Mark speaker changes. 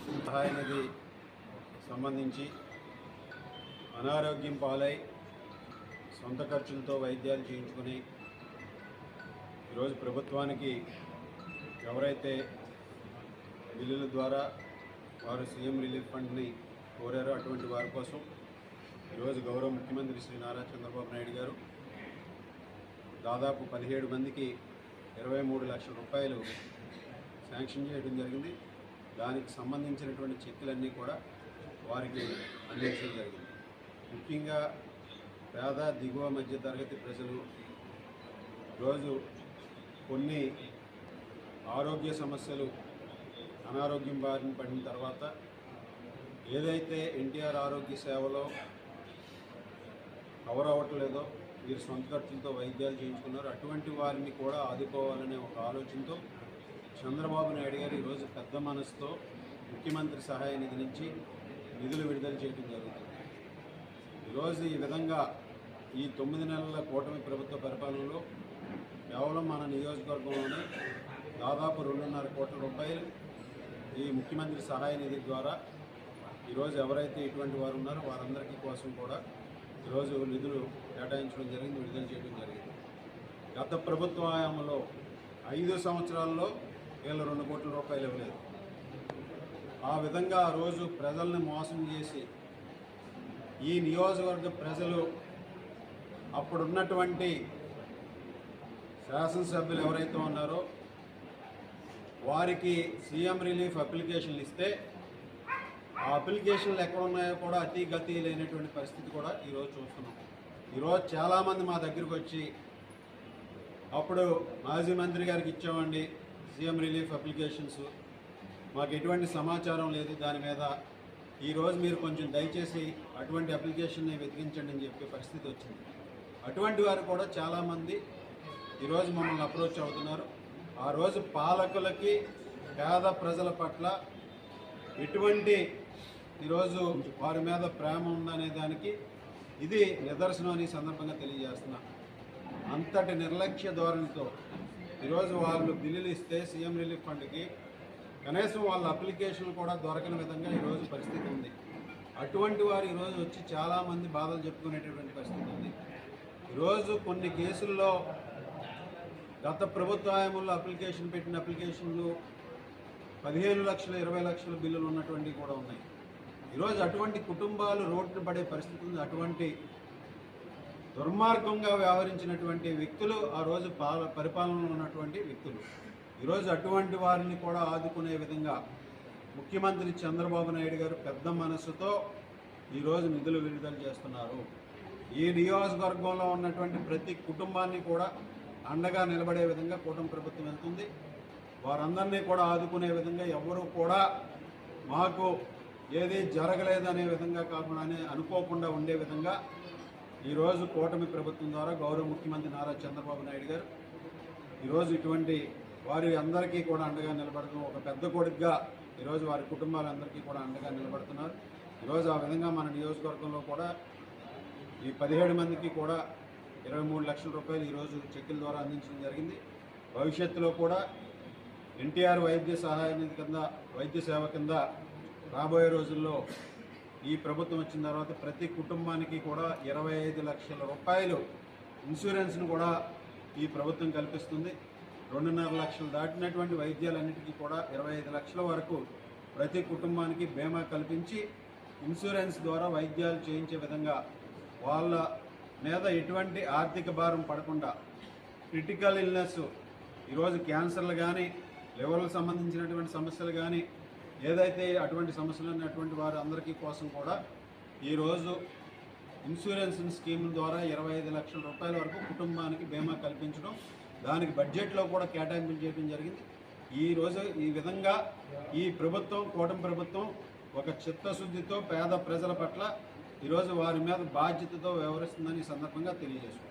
Speaker 1: సహాయ నది సంబంధించి అనారోగ్యం పాలై సొంత ఖర్చులతో వైద్యాలు చేయించుకుని ఈరోజు ప్రభుత్వానికి ఎవరైతే బిల్లుల ద్వారా వారు సీఎం రిలీఫ్ ఫండ్ని కోరారో అటువంటి వారి కోసం ఈరోజు గౌరవ ముఖ్యమంత్రి శ్రీ నారా చంద్రబాబు నాయుడు గారు దాదాపు పదిహేడు మందికి ఇరవై మూడు లక్షల రూపాయలు శాంక్షన్ చేయడం జరిగింది. దానికి సంబంధించినటువంటి చెక్కులన్నీ కూడా వారికి అందించడం జరిగింది. ముఖ్యంగా పేద దిగువ మధ్య తరగతి ప్రజలు రోజు కొన్ని ఆరోగ్య సమస్యలు అనారోగ్యం బారిన పడిన తర్వాత ఏదైతే ఎన్టీఆర్ ఆరోగ్య సేవలో కవర్ అవ్వట్లేదో మీరు సొంత ఖర్చులతో వైద్యాలు చేయించుకున్నారు అటువంటి వారిని కూడా ఆదుకోవాలనే ఒక ఆలోచనతో చంద్రబాబు నాయుడు గారు ఈరోజు పెద్ద మనసుతో ముఖ్యమంత్రి సహాయ నిధి నుంచి నిధులు విడుదల చేయడం జరుగుతుంది. ఈరోజు ఈ విధంగా ఈ తొమ్మిది నెలల కూటమి ప్రభుత్వ పరిపాలనలో కేవలం మన నియోజకవర్గంలోనే దాదాపు రెండున్నర కోట్ల రూపాయలు ఈ ముఖ్యమంత్రి సహాయ నిధి ద్వారా ఈరోజు ఎవరైతే ఇటువంటి వారు ఉన్నారో వారందరికీ కోసం కూడా ఈరోజు నిధులు కేటాయించడం జరిగింది విడుదల చేయడం జరిగింది. గత ప్రభుత్వ హయాంలో ఐదు సంవత్సరాల్లో వీళ్ళు రెండు కోట్ల రూపాయలు ఇవ్వలేదు. ఆ విధంగా ఆ రోజు ప్రజల్ని మోసం చేసి ఈ నియోజకవర్గ ప్రజలు అప్పుడున్నటువంటి శాసనసభ్యులు ఎవరైతే ఉన్నారో వారికి సీఎం రిలీఫ్ అప్లికేషన్లు ఇస్తే ఆ అప్లికేషన్లు ఎక్కడ ఉన్నాయో కూడా అతి గతి లేనటువంటి పరిస్థితి కూడా ఈరోజు చూస్తున్నాం. ఈరోజు చాలామంది మా దగ్గరికి వచ్చి అప్పుడు మాజీ మంత్రి గారికి ఇచ్చామండి. CM relief applications. మాకు ఎటువంటి సమాచారం లేదు దాని మీద. ఈరోజు మీరు కొంచెం దయచేసి అటువంటి అప్లికేషన్ని వెతికించండి అని చెప్పే పరిస్థితి వచ్చింది. అటువంటి వారు కూడా చాలామంది ఈరోజు మమ్మల్ని అప్రోచ్ అవుతున్నారు. ఆ రోజు పాలకులకి పేద ప్రజల పట్ల ఎటువంటి ఈరోజు వారి మీద ప్రేమ ఉందనే దానికి ఇది నిదర్శనం అని సందర్భంగా తెలియజేస్తున్నా. అంతటి నిర్లక్ష్య ధోరణితో ఈరోజు వాళ్ళు బిల్లులు ఇస్తే సీఎం రిలీఫ్ ఫండ్కి కనీసం వాళ్ళ అప్లికేషన్లు కూడా దొరకని విధంగా ఈరోజు పరిస్థితి ఉంది. అటువంటి వారు ఈరోజు వచ్చి చాలామంది బాధలు చెప్పుకునేటటువంటి పరిస్థితి ఉంది. ఈరోజు కొన్ని కేసుల్లో గత ప్రభుత్వ హయాంలో అప్లికేషన్ పెట్టిన అప్లికేషన్లు పదిహేను లక్షల ఇరవై లక్షల బిల్లులు ఉన్నటువంటివి కూడా ఉన్నాయి. ఈరోజు అటువంటి కుటుంబాలు రోడ్డున పడే పరిస్థితి ఉంది. అటువంటి దుర్మార్గంగా వ్యవహరించినటువంటి వ్యక్తులు ఆ రోజు పాల పరిపాలనలో ఉన్నటువంటి వ్యక్తులు. ఈరోజు అటువంటి వారిని కూడా ఆదుకునే విధంగా ముఖ్యమంత్రి చంద్రబాబు నాయుడు గారు పెద్ద మనసుతో ఈరోజు నిధులు విడుదల చేస్తున్నారు. ఈ నియోజకవర్గంలో ఉన్నటువంటి ప్రతి కుటుంబాన్ని కూడా అండగా నిలబడే విధంగా కూటమి ప్రభుత్వం వెళ్తుంది. వారందరినీ కూడా ఆదుకునే విధంగా ఎవరు కూడా మాకు ఏది జరగలేదనే విధంగా కాకుండానే అనుకోకుండా ఉండే విధంగా ఈరోజు కూటమి ప్రభుత్వం ద్వారా గౌరవ ముఖ్యమంత్రి నారా చంద్రబాబు నాయుడు గారు ఈరోజు ఇటువంటి వారి అందరికీ కూడా అండగా నిలబడుతున్న ఒక పెద్ద కొడుకుగా ఈరోజు వారి కుటుంబాలందరికీ కూడా అండగా నిలబడుతున్నారు. ఈరోజు ఆ విధంగా మన నియోజకవర్గంలో కూడా ఈ పదిహేడు మందికి కూడా ఇరవై మూడు లక్షల రూపాయలు ఈరోజు చెక్కుల ద్వారా అందించడం జరిగింది. భవిష్యత్తులో కూడా ఎన్టీఆర్ వైద్య సహాయ నిధి కింద వైద్య సేవ కింద రాబోయే రోజుల్లో ఈ ప్రభుత్వం వచ్చిన తర్వాత ప్రతి కుటుంబానికి కూడా ఇరవై ఐదు లక్షల రూపాయలు ఇన్సూరెన్స్ను కూడా ఈ ప్రభుత్వం కల్పిస్తుంది. రెండున్నర లక్షలు దాటినటువంటి వైద్యాలన్నిటికీ కూడా ఇరవై ఐదు లక్షల వరకు ప్రతి కుటుంబానికి బీమా కల్పించి ఇన్సూరెన్స్ ద్వారా వైద్యాలు చేయించే విధంగా వాళ్ళ మీద ఎటువంటి ఆర్థిక భారం పడకుండా క్రిటికల్ ఇల్నెస్ ఈరోజు క్యాన్సర్లు కానీ లివర్లకు సంబంధించినటువంటి సమస్యలు కానీ ఏదైతే అటువంటి సమస్యలు ఉన్నటువంటి వారు అందరికీ కోసం కూడా ఈరోజు ఇన్సూరెన్స్ స్కీమ్ ద్వారా ఇరవై ఐదు లక్షల రూపాయల వరకు కుటుంబానికి బీమా కల్పించడం దానికి బడ్జెట్లో కూడా కేటాయింపులు చేయడం జరిగింది. ఈరోజు ఈ విధంగా ఈ ప్రభుత్వం కూటమి ప్రభుత్వం ఒక చిత్తశుద్ధితో పేద ప్రజల పట్ల ఈరోజు వారి మీద బాధ్యతతో వ్యవహరిస్తుందని ఈ సందర్భంగా తెలియజేస్తుంది